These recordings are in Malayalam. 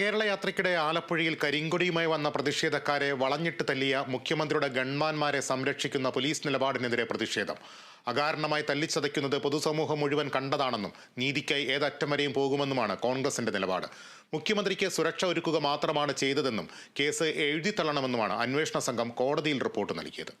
കേരള യാത്രയ്ക്കിടെ ആലപ്പുഴയിൽ കരിങ്കൊടിയുമായി വന്ന പ്രതിഷേധക്കാരെ വളഞ്ഞിട്ട് തല്ലിയ മുഖ്യമന്ത്രിയുടെ ഗൺമാന്മാരെ സംരക്ഷിക്കുന്ന പോലീസ് നിലപാടിനെതിരെ പ്രതിഷേധം. അകാരണമായി തല്ലിച്ചതയ്ക്കുന്നത് പൊതുസമൂഹം മുഴുവൻ കണ്ടതാണെന്നും നീതിക്കായി ഏതറ്റം വരെയും പോകുമെന്നുമാണ് കോൺഗ്രസിന്റെ നിലപാട്. മുഖ്യമന്ത്രിക്ക് സുരക്ഷ ഒരുക്കുക മാത്രമാണ് ചെയ്തതെന്നും കേസ് എഴുതിത്തള്ളണമെന്നുമാണ് അന്വേഷണ സംഘം കോടതിയിൽ റിപ്പോർട്ട് നൽകിയത്.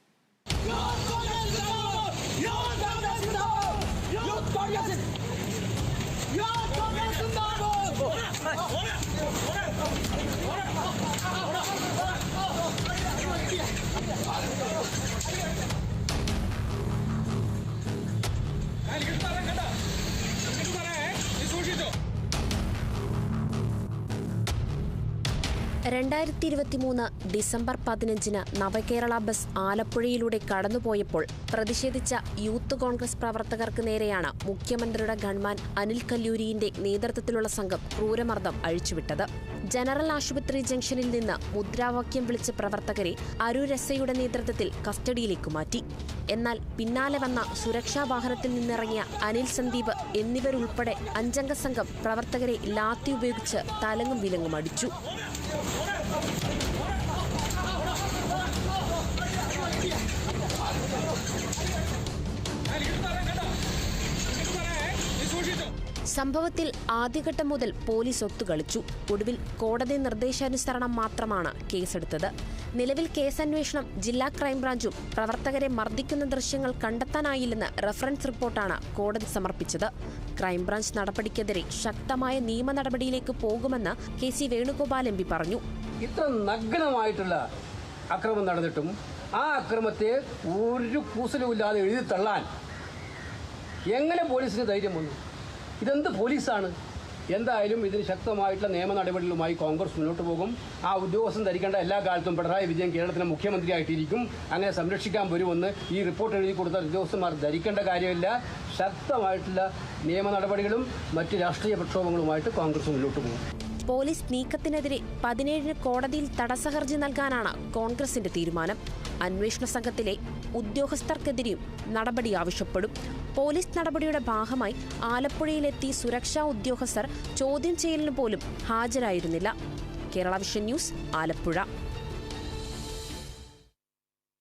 രണ്ടായിരത്തി ഇരുപത്തിമൂന്ന് ഡിസംബർ പതിനഞ്ചിന് നവകേരള ബസ് ആലപ്പുഴയിലൂടെ കടന്നുപോയപ്പോൾ പ്രതിഷേധിച്ച യൂത്ത് കോൺഗ്രസ് പ്രവർത്തകർക്ക് നേരെയാണ് മുഖ്യമന്ത്രിയുടെ ഗൺമാൻ അനിൽ കല്ലൂരിന്റെ നേതൃത്വത്തിലുള്ള സംഘം ക്രൂരമർദ്ദം അഴിച്ചുവിട്ടത്. ജനറൽ ആശുപത്രി ജംഗ്ഷനിൽ നിന്ന് മുദ്രാവാക്യം വിളിച്ച പ്രവർത്തകരെ അരുരസയുടെ നേതൃത്വത്തിൽ കസ്റ്റഡിയിലേക്ക് മാറ്റി. എന്നാൽ പിന്നാലെ വന്ന സുരക്ഷാ വാഹനത്തിൽ നിന്നിറങ്ങിയ അനിൽ സന്ദീപ് എന്നിവരുൾപ്പെടെ അഞ്ചംഗ സംഘം പ്രവർത്തകരെ ലാത്തി ഉപയോഗിച്ച് തലങ്ങും വിലങ്ങും അടിച്ചു. സംഭവത്തിൽ ആദ്യഘട്ടം മുതൽ പോലീസ് ഒത്തുകളിച്ചു. ഒടുവിൽ കോടതി നിർദ്ദേശാനുസരണം മാത്രമാണ് കേസെടുത്തത്. നിലവിൽ കേസന്വേഷണം ജില്ലാ ക്രൈംബ്രാഞ്ചും പ്രവർത്തകരെ മർദ്ദിക്കുന്ന ദൃശ്യങ്ങൾ കണ്ടെത്താനായില്ലെന്ന് റഫറൻസ് റിപ്പോർട്ടാണ് കോടതി സമർപ്പിച്ചത്. ക്രൈംബ്രാഞ്ച് നടപടിക്കെതിരെ ശക്തമായ നിയമ നടപടിയിലേക്ക് പോകുമെന്ന് K C Venugopal M P പറഞ്ഞു. ഇത്ര നഗ്നമായിട്ടുള്ള അക്രമം നടന്നിട്ടും ആ അക്രമത്തെ ഒരു കൂസലുമില്ലാതെ എഴുതി തള്ളാൻ എങ്ങനെ പോലീസിന് ധൈര്യം വന്നു? ഇതെന്ത് പോലീസാണ്? എന്തായാലും ഇതിന് ശക്തമായിട്ടുള്ള നിയമ നടപടികളുമായി കോൺഗ്രസ് മുന്നോട്ട് പോകും. ആ ഉദ്യോഗസ്ഥൻ ധരിക്കേണ്ട എല്ലാ കാലത്തും പിണറായി വിജയൻ കേരളത്തിലെ മുഖ്യമന്ത്രിയായിട്ടിരിക്കും. അങ്ങനെ സംരക്ഷിക്കാൻ വരുമെന്ന് ഈ റിപ്പോർട്ട് എഴുതി കൊടുത്ത ഉദ്യോഗസ്ഥന്മാർ ധരിക്കേണ്ട കാര്യമില്ല. ശക്തമായിട്ടുള്ള നിയമ നടപടികളും മറ്റ് രാഷ്ട്രീയ പ്രക്ഷോഭങ്ങളുമായിട്ട് കോൺഗ്രസ് മുന്നോട്ട് പോകും. പോലീസ് നീക്കത്തിനെതിരെ പതിനേഴിന് കോടതിയിൽ തടസ്സഹർജി നൽകാനാണ് കോൺഗ്രസിന്റെ തീരുമാനം. അന്വേഷണ സംഘത്തിലെ ഉദ്യോഗസ്ഥർക്കെതിരെയും നടപടി ആവശ്യപ്പെടും. പോലീസ് നടപടിയുടെ ഭാഗമായി ആലപ്പുഴയിലെത്തി സുരക്ഷാ ഉദ്യോഗസ്ഥർ ചോദ്യം ചെയ്യലിന് പോലും ഹാജരായിരുന്നില്ല. Kerala vision news Alappuzha.